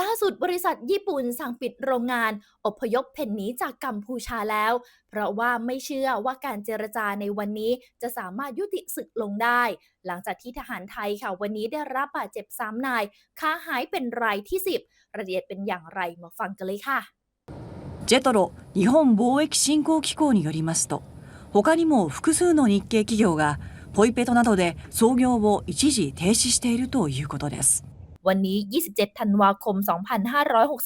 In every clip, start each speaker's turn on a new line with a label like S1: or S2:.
S1: ล่าสุดบริษัทญี่ปุ่นสั่งปิดโรงงาน อพยพเพ่นหนีจากกัมพูชาแล้ว เพราะว่าไม่เชื่อว่าการเจรจาในวันนี้จะสามารถยุติศึกลงได้ หลังจากที่ทหารไทยค่ะวันนี้ได้รับบาดเจ็บซ้ำนายค้าหายเป็นรายที่ 10รายละเอียดเป็นอย่างไรมาฟังกันเลยค่ะ
S2: ジェトロ日本貿易振興機構によりますと他にも複数の日系企業がポイペトなどで操業を一時停止しているということです
S1: วันนี้ 27 ธันวาคม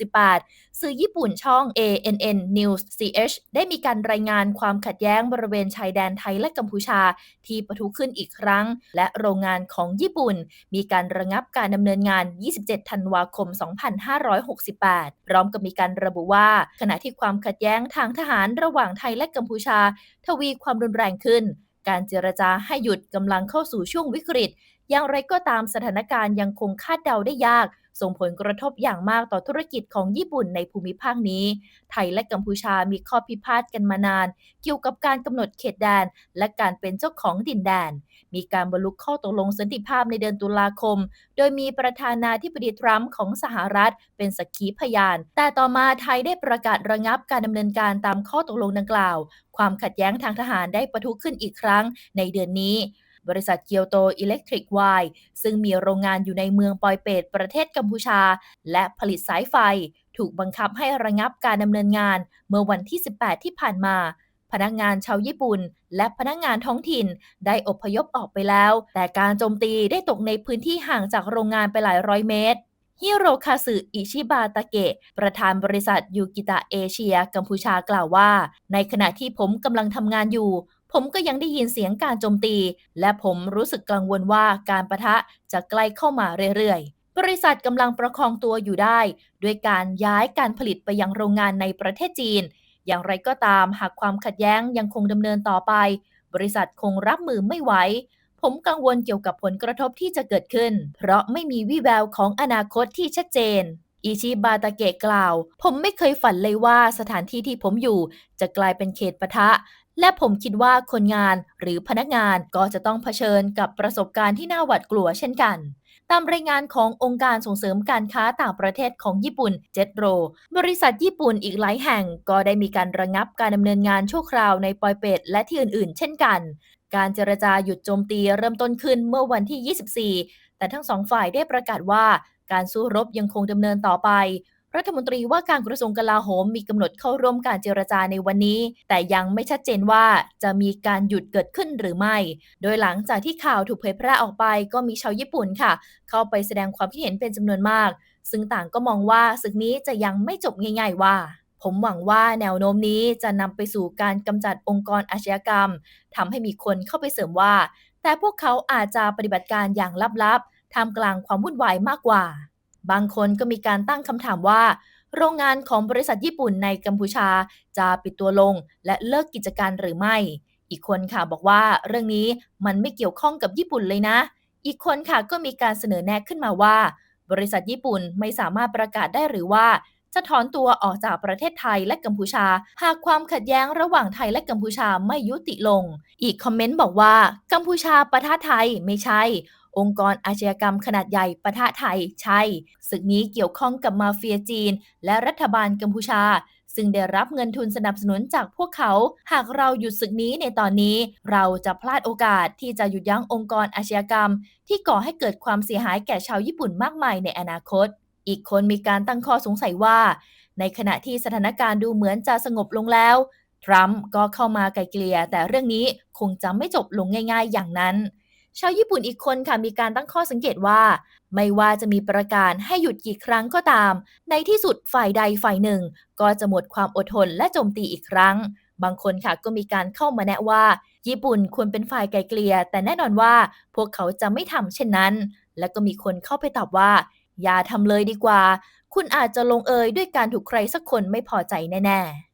S1: 2568 สื่อญี่ปุ่นช่อง ANN News CH ได้มีการรายงานความขัดแย้งบริเวณชายแดนไทยและกัมพูชา ที่ปะทุขึ้นอีกครั้ง และโรงงานของญี่ปุ่น มีการระงับการดำเนินงาน 27 ธันวาคม 2568 พร้อมกับมีการระบุว่า ขณะที่ความขัดแย้งทางทหารระหว่างไทยและกัมพูชา ทวีความรุนแรงขึ้น การเจรจาให้หยุดกำลังเข้าสู่ช่วงวิกฤต อย่างไรก็ตามสถานการณ์ยังคงคาดเดาได้ยาก ส่งผลกระทบอย่างมากต่อธุรกิจของญี่ปุ่นในภูมิภาคนี้ ไทยและกัมพูชามีข้อพิพาทกันมานาน เกี่ยวกับการกำหนดเขตแดน และการเป็นเจ้าของดินแดน มีการบรรลุข้อตกลงสันติภาพในเดือนตุลาคม โดยมีประธานาธิบดีทรัมป์ของสหรัฐ เป็นสักขีพยาน แต่ต่อมาไทยได้ประกาศระงับการดำเนินการตามข้อตกลงดังกล่าว ความขัดแย้งทางทหารได้ปะทุขึ้นอีกครั้งในเดือนนี้ บริษัทเกียวโตอิเล็กทริกไวซึ่งมีโรงงานอยู่ในเมืองปอยเปตประเทศกัมพูชา และผลิตสายไฟ ถูกบังคับให้ระงับการดำเนินงานเมื่อวันที่ 18 ที่ผ่านมา พนักงานชาวญี่ปุ่น และพนักงานท้องถิ่นได้อพยพออกไปแล้ว แต่การโจมตีได้ตกในพื้นที่ห่างจากโรงงานไปหลายร้อยเมตรฮิโรคาสึอิชิบาตะเกะ ประธานบริษัทยูกิตะเอเชียกัมพูชากล่าวว่า ในขณะที่ผมกำลังทำงานอยู่ ผมก็ยังได้ยินเสียงการโจมตี และผมรู้สึกกังวลว่าการประทะจะใกล้เข้ามาเรื่อยๆ บริษัทกำลังประคองตัวอยู่ได้ ด้วยการย้ายการผลิตไปยังโรงงานในประเทศจีน อย่างไรก็ตามหากความขัดแย้งยังคงดำเนินต่อไป บริษัทคงรับมือไม่ไหวผมกังวลเกี่ยวกับผลกระทบที่จะเกิดขึ้น เพราะไม่มีวี่แววของอนาคตที่ชัดเจน อิชิบาตะเกะกล่าว ผมไม่เคยฝันเลยว่าสถานที่ที่ผมอยู่ จะกลายเป็นเขตปะทะ และผมคิดว่าคนงานหรือพนักงานก็จะต้องเผชิญกับประสบการณ์ที่น่าหวาดกลัวเช่นกัน ตามรายงานขององค์การส่งเสริมการค้าต่างประเทศของญี่ปุ่นเจ็ตโรบริษัทญี่ปุ่นอีกหลายแห่งก็ได้มีการระงับการดำเนินงานชั่วคราวในปอยเปตและที่อื่นๆ เช่นกัน การเจรจาหยุดโจมตีเริ่มต้นขึ้นเมื่อวันที่ 24 แต่ทั้งสองฝ่ายได้ประกาศว่าการสู้รบยังคงดำเนินต่อไป รัฐมนตรีว่าการกระทรวงกลาโหมมีกำหนดเข้าร่วมการเจรจาในวันนี้ แต่ยังไม่ชัดเจนว่าจะมีการหยุดเกิดขึ้นหรือไม่ โดยหลังจากที่ข่าวถูกเผยแพร่ออกไปก็มีชาวญี่ปุ่นค่ะ เข้าไปแสดงความคิดเห็นเป็นจำนวนมาก ซึ่งต่างก็มองว่าศึกนี้จะยังไม่จบง่าย ๆ ว่าผมหวังว่าแนวโน้มนี้จะนำไปสู่การกำจัดองค์กรอาชญากรรมทำให้มีคนเข้าไปเสริมว่า แต่พวกเขาอาจจะปฏิบัติการอย่างลับๆท่ามกลางความวุ่นวายมากกว่า บางคนก็มีการตั้งคำถามว่า โรงงานของบริษัทญี่ปุ่นในกัมพูชาจะปิดตัวลงและเลิกกิจการหรือไม่ อีกคนค่ะบอกว่าเรื่องนี้มันไม่เกี่ยวข้องกับญี่ปุ่นเลยนะ อีกคนค่ะก็มีการเสนอแนะขึ้นมาว่า บริษัทญี่ปุ่นไม่สามารถประกาศได้หรือว่าจะถอนตัวออกจากประเทศไทยและกัมพูชา หากความขัดแย้งระหว่างไทยและกัมพูชาไม่ยุติลง อีกคอมเมนต์บอกว่า กัมพูชาประทะไทยไม่ใช่ องค์กรอาชญากรรมขนาดใหญ่ปะทะไทยใช่ศึกนี้เกี่ยวข้องกับมาเฟียจีน และรัฐบาลกัมพูชา ซึ่งได้รับเงินทุนสนับสนุนจากพวกเขา หากเราหยุดศึกนี้ในตอนนี้ เราจะพลาดโอกาสที่จะหยุดยั้งองค์กรอาชญากรรม ที่ก่อให้เกิดความเสียหายแก่ชาวญี่ปุ่นมากมายในอนาคต อีกคนมีการตั้งข้อสงสัยว่า ในขณะที่สถานการณ์ดูเหมือนจะสงบลงแล้วทรัมป์ก็เข้ามาไกลเกลี่ยแต่เรื่องนี้คงจะไม่จบลงง่าย ๆ อย่างนั้น ชาวญี่ปุ่นอีกคนค่ะมีการตั้งข้อสังเกตว่า ไม่ว่าจะมีประกาศให้หยุดกี่ครั้งก็ตาม ในที่สุดฝ่ายใดฝ่ายหนึ่ง ก็จะหมดความอดทนและโจมตีอีกครั้ง บางคนค่ะก็มีการเข้ามาแนะว่า ญี่ปุ่นควรเป็นฝ่ายไกลเกลี่ยแต่แน่นอนว่าพวกเขาจะไม่ทำเช่นนั้น และก็มีคนเข้าไปตอบว่า อย่าทำเลยดีกว่า คุณอาจจะลงเอยด้วยการถูกใครสักคนไม่พอใจแน่ๆ